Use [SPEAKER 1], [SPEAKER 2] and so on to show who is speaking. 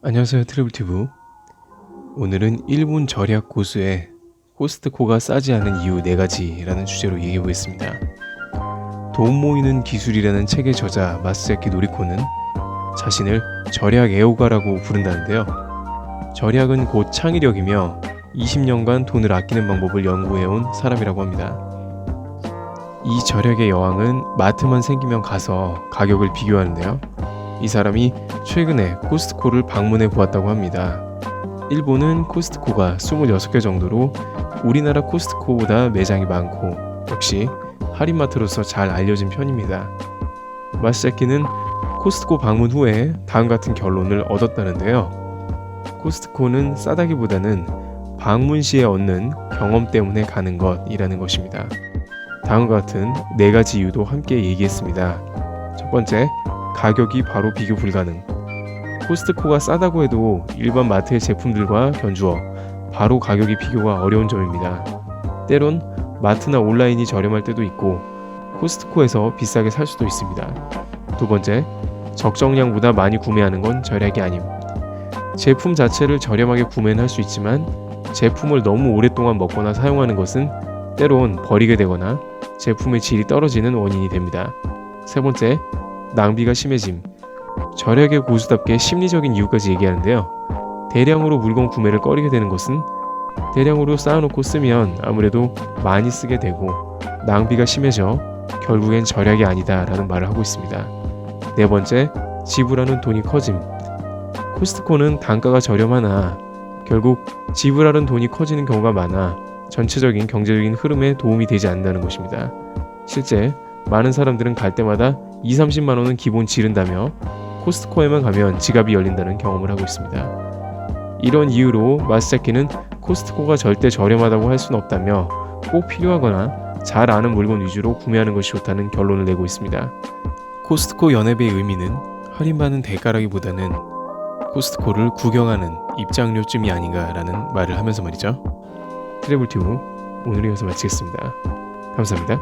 [SPEAKER 1] 안녕하세요 트래블튜브. 오늘은 일본 절약 고수의 코스트코가 싸지 않은 이유 4가지라는 주제로 얘기해 보겠습니다. 돈 모이는 기술이라는 책의 저자 마스야키 노리코는 자신을 절약 애호가라고 부른다는데요. 절약은 곧 창의력이며 20년간 돈을 아끼는 방법을 연구해온 사람이라고 합니다. 이 절약의 여왕은 마트만 생기면 가서 가격을 비교하는데요 이 사람이 최근에 코스트코를 방문해 보았다고 합니다. 일본은 코스트코가 26개 정도로 우리나라 코스트코보다 매장이 많고 역시 할인마트로서 잘 알려진 편입니다. 마시자키는 코스트코 방문 후에 다음 같은 결론을 얻었다는데요. 코스트코는 싸다기보다는 방문 시에 얻는 경험 때문에 가는 것이라는 것입니다. 다음과 같은 네 가지 이유도 함께 얘기했습니다. 첫 번째, 가격이 바로 비교 불가능. 코스트코가 싸다고 해도 일반 마트의 제품들과 견주어 바로 가격이 비교가 어려운 점입니다. 때론 마트나 온라인이 저렴할 때도 있고 코스트코에서 비싸게 살 수도 있습니다. 두 번째, 적정량보다 많이 구매하는 건 절약이 아님. 제품 자체를 저렴하게 구매는 할 수 있지만 제품을 너무 오랫동안 먹거나 사용하는 것은 때론 버리게 되거나 제품의 질이 떨어지는 원인이 됩니다. 세 번째, 낭비가 심해짐. 절약의 고수답게 심리적인 이유까지 얘기하는데요. 대량으로 물건 구매를 꺼리게 되는 것은 대량으로 쌓아놓고 쓰면 아무래도 많이 쓰게 되고 낭비가 심해져 결국엔 절약이 아니다 라는 말을 하고 있습니다. 네 번째, 지불하는 돈이 커짐. 코스트코는 단가가 저렴하나 결국 지불하는 돈이 커지는 경우가 많아 전체적인 경제적인 흐름에 도움이 되지 않는다는 것입니다. 실제 많은 사람들은 갈 때마다 2, 30만 원은 기본 지른다며 코스트코에만 가면 지갑이 열린다는 경험을 하고 있습니다. 이런 이유로 마스자키는 코스트코가 절대 저렴하다고 할 수는 없다며 꼭 필요하거나 잘 아는 물건 위주로 구매하는 것이 좋다는 결론을 내고 있습니다. 코스트코 연회비의 의미는 할인받는 대가라기보다는 코스트코를 구경하는 입장료쯤이 아닌가라는 말을 하면서 말이죠. 트래블 튜브 오늘 이어서 마치겠습니다. 감사합니다.